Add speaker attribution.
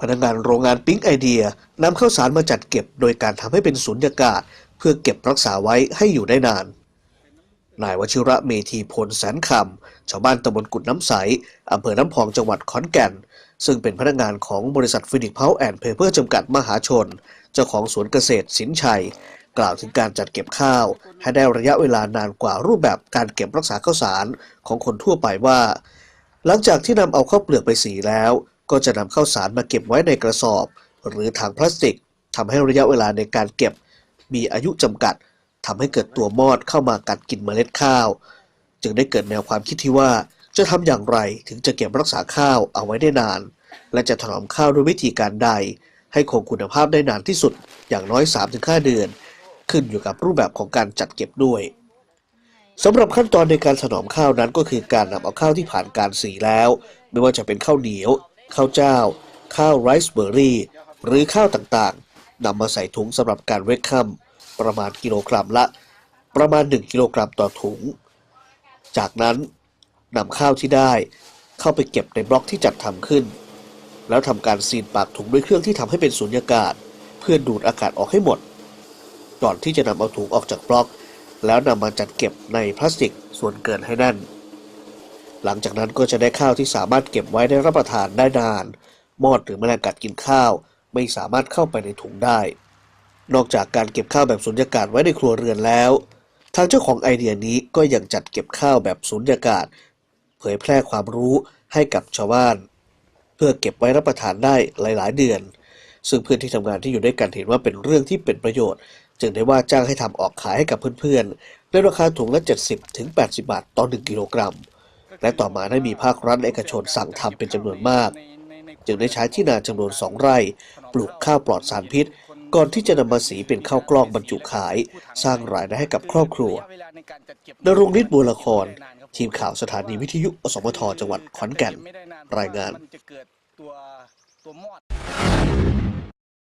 Speaker 1: พนักงานโรงงานปิ๊งไอเดียนำข้าวสารมาจัดเก็บโดยการทำให้เป็นสุญญากาศ เพื่อเก็บรักษาไว้ให้อยู่ได้นาน นายวชิระเมธีพลแสนคำชาวบ้านตำบลกุดน้ำใสอำเภอน้ำพองจังหวัดขอนแก่น ซึ่งเป็นพนักงานของบริษัทฟินิกเพาแอนด์เพเปอร์จำกัดมหาชน เจ้าของสวนเกษตรสินชัย กล่าวถึงการจัดเก็บข้าว ให้ได้ระยะเวลานานกว่ารูปแบบการเก็บรักษาข้าวสารของคนทั่วไปว่า หลังจากที่นำเอาข้าวเปลือกไปสีแล้ว ก็จะนำข้าวสารมาเก็บไว้ในกระสอบ หรือถังพลาสติกทำให้ระยะเวลาในการเก็บ มีอายุจำกัดทำให้เกิดตัวมอดเข้ามากัดกินเมล็ดข้าว จึงได้เกิดแนวความคิดที่ว่าจะทำอย่างไรถึงจะเก็บรักษาข้าวเอาไว้ได้นาน และจะถนอมข้าวด้วยวิธีการใด ให้คงคุณภาพได้นานที่สุดอย่างน้อย 3-5 เดือน ขึ้นอยู่กับรูปแบบของการจัดเก็บด้วยสำหรับขั้นตอนในการถนอมข้าวนั้นก็คือการนำเอาข้าวที่ผ่านการสีแล้ว ไม่ว่าจะเป็นข้าวเหนียว ข้าวเจ้า ข้าวไรซ์เบอร์รี่ หรือข้าวต่างๆนำมาใส่ถุงสำหรับการเวทค่ำประมาณกิโลกรัมละ ประมาณ 1 กิโลกรัมต่อถุง จากนั้นนำข้าวที่ได้เข้าไปเก็บในบล็อกที่จัดทำขึ้น แล้วทำการซีนปากถุงด้วยเครื่องที่ทำให้เป็นสุญญากาศ เพื่อดูดอากาศออกให้หมด ก่อนที่จะนำเอาถุงออกจากบล็อก แล้วนำมาจัดเก็บในพลาสติกส่วนเกินให้แน่น หลังจากนั้นก็จะได้ข้าวที่สามารถเก็บไว้ได้รับประทานได้นาน มอดหรือแมลงกัดกินข้าว ไม่สามารถเข้าไปในถุงได้ นอกจากการเก็บข้าวแบบสุญญากาศไว้ในครัวเรือนแล้ว ทางเจ้าของไอเดียนี้ก็ยังจัดเก็บข้าวแบบสุญญากาศ เผยแพร่ความรู้ให้กับชาวบ้าน เพื่อเก็บไว้รับประทานได้หลาย ๆ เดือน ซึ่งเพื่อนที่ทำงานที่อยู่ด้วยกันเห็นว่าเป็นเรื่องที่เป็นประโยชน์ จึงได้ว่าจ้างให้ทำออกขายให้กับเพื่อนๆในราคาถุงละ 70ถึง80 บาทต่อ1กิโลกรัม และต่อมาได้มีภาครัฐและเอกชนสั่งทำเป็นจำนวนมาก จึงได้ใช้ที่นาจำนวนสองไร่ ปลูกข้าวปลอดสารพิษ ก่อนที่จะนำมาสีเป็นข้าวกล้องบรรจุขาย สร้างรายได้ให้กับครอบครัวนรงฤทธิ์บัวละคร ทีมข่าวสถานีวิทยุอสมทจังหวัดขอนแก่น รายงาน